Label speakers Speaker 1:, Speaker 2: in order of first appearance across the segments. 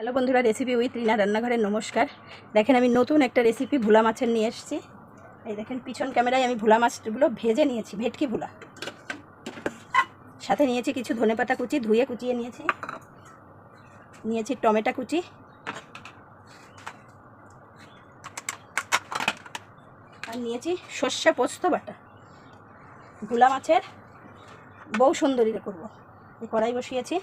Speaker 1: Hello বন্ধুরা recipe with রিনা রান্নাঘরের নমস্কার। দেখেন আমি নতুন একটা রেসিপি ভোলা মাছের নিয়ে এসেছি। এই দেখেন, পিছন ক্যামেরায় আমি ভোলা মাছগুলো ভেজে নিয়েছি, ভেটকি ভোলা। সাথে নিয়েছি কিছু ধনেপাতা কুচি, ধুয়ে কুচিয়ে নিয়েছি। নিয়েছি টমেটো কুচি। আর নিয়েছি সর্ষে পোস্ত বাটা। ভোলা মাছের বউ সুন্দরীরে করব। এই কড়াই বসিয়েছি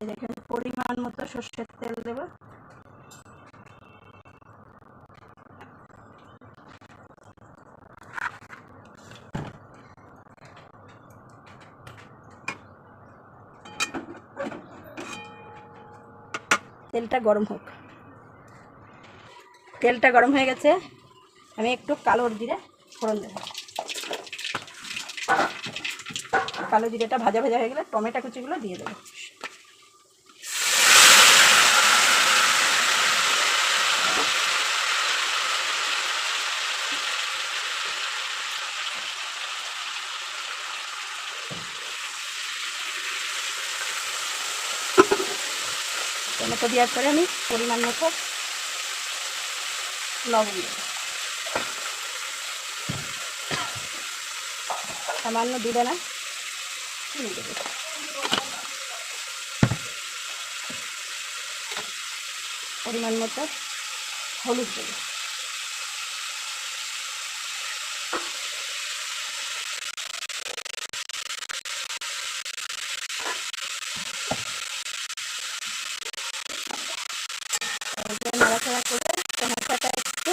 Speaker 1: এই দেখেন পরিমাণ মতো সর্ষের তেল দেব। তেলটা গরম হোক। তেলটা গরম হয়ে গেছে। আমি একটু কালো জিরে ফোড়ন দেব। কালো জিরেটা ভাজা ভাজা হয়ে গেলে টমেটো কুচিগুলো দিয়ে দেবো। টমেটো দেওয়ার পরে আমি পরিমাণ মতো লবণ দেব। সামান্য দিবে না চিনি দেব। পরিমাণ মতো হলুদ দেবে এগুলো নাড়াচাড়া করে টমেটোটা একটু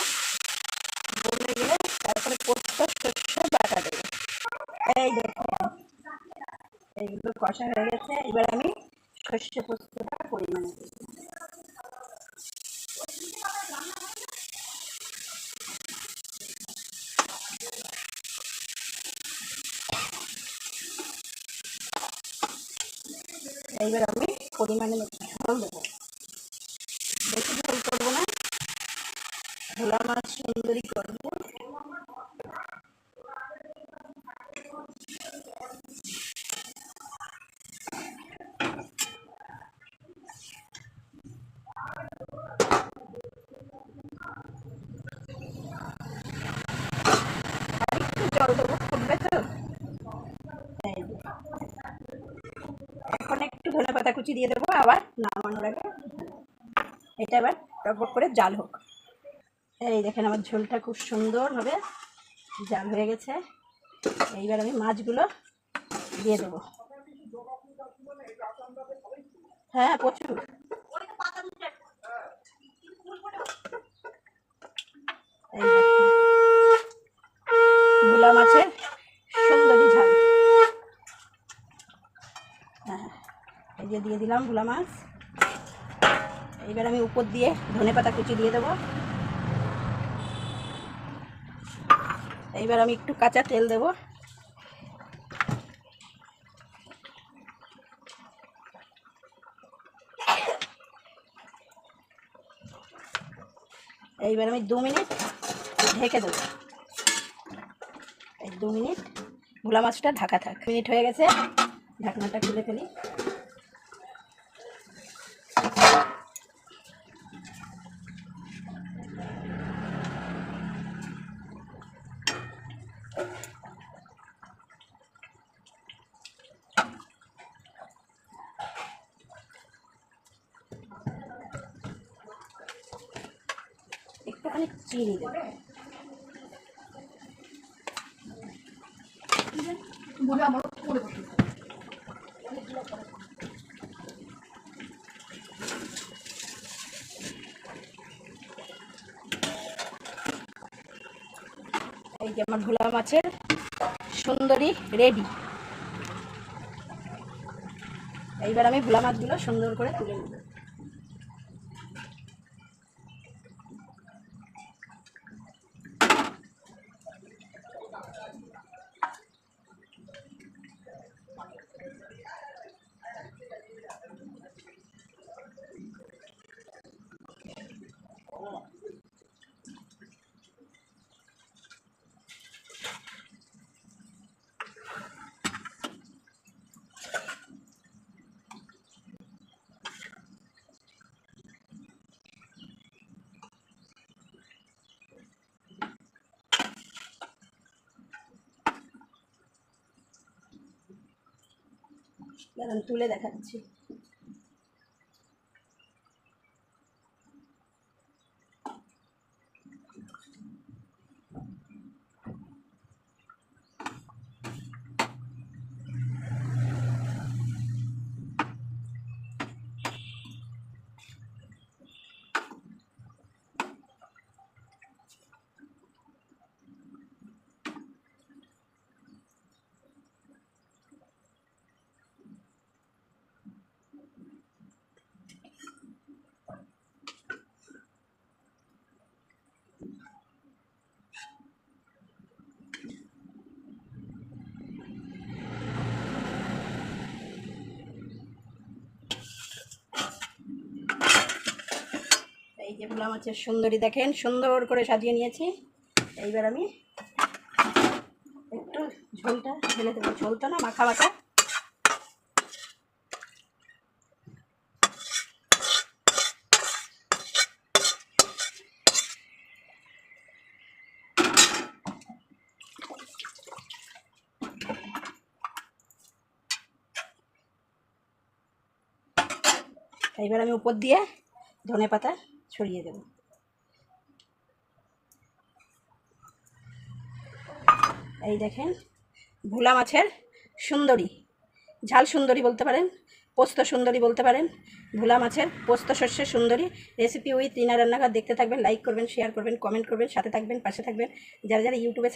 Speaker 1: গলে গেলে তারপরে পোস্ত শস্য বাটা দেবে এই এইগুলো কষা হয়ে গেছে। এবার আমি এইবার আমি পরিমাণে ঝোল দেবো। বেশি ঝোল করব না। ভোলা মাছ সুন্দরী করব আর একটু জল দেবো ফুটবে তো এই যে। এখন একটু ধনে পাতা কুচি দিয়ে দেবো, আবার নামানোর আগে এটা এবার টকবক করে জাল হোক। এই দেখেন আমার ঝোলটা খুব সুন্দর হবে, জাল হয়ে গেছে। এইবার আমি মাছগুলো দিয়ে দেবো। হ্যাঁ প্রচুর এই দেখেন। ভোলা মাছের সুন্দরী ঝাল হ্যাঁ এই যে দিয়ে দিলাম ভোলা মাছ। এইবার আমি উপর দিয়ে ধনে পাতা কুচি দিয়ে দেবো। এইবার আমি একটু কাঁচা তেল দেব। এইবার আমি দু মিনিট ঢেকে দেবো। এই দু মিনিট ভোলা মাছটা ঢাকা থাক। মিনিট হয়ে গেছে। ঢাকনাটা খুলে ফেলি। একটুখানি চিনি দেবো। এই যে আমার ভোলা মাছের সুন্দরী রেডি। এইবার আমি ভোলা মাছগুলো সুন্দর করে তুলে নেব। দাঁড়ান তুলে দেখাচ্ছি। যে ভোলা মাছের সুন্দরী, দেখেন সুন্দর করে সাজিয়ে নিয়েছি। এইবার আমি একটু ঝোলটা ঢেলে দেবো। ঝোলটা না মাখা মাখা। এইবার আমি উপর দিয়ে ধনে পাতা ছড়িয়ে দেব। এই দেখেন, ভোলা মাছের সুন্দরী, ঝাল সুন্দরী বলতে পারেন, পোস্ত সুন্দরী বলতে পারেন, ভোলা মাছের পোস্ত শস্যের সুন্দরী রেসিপি উইথ রিনা রান্নাঘর দেখতে থাকবেন লাইক করবেন শেয়ার করবেন কমেন্ট করবেন, সাথে থাকবেন, পাশে থাকবেন। যারা যারা ইউটিউবে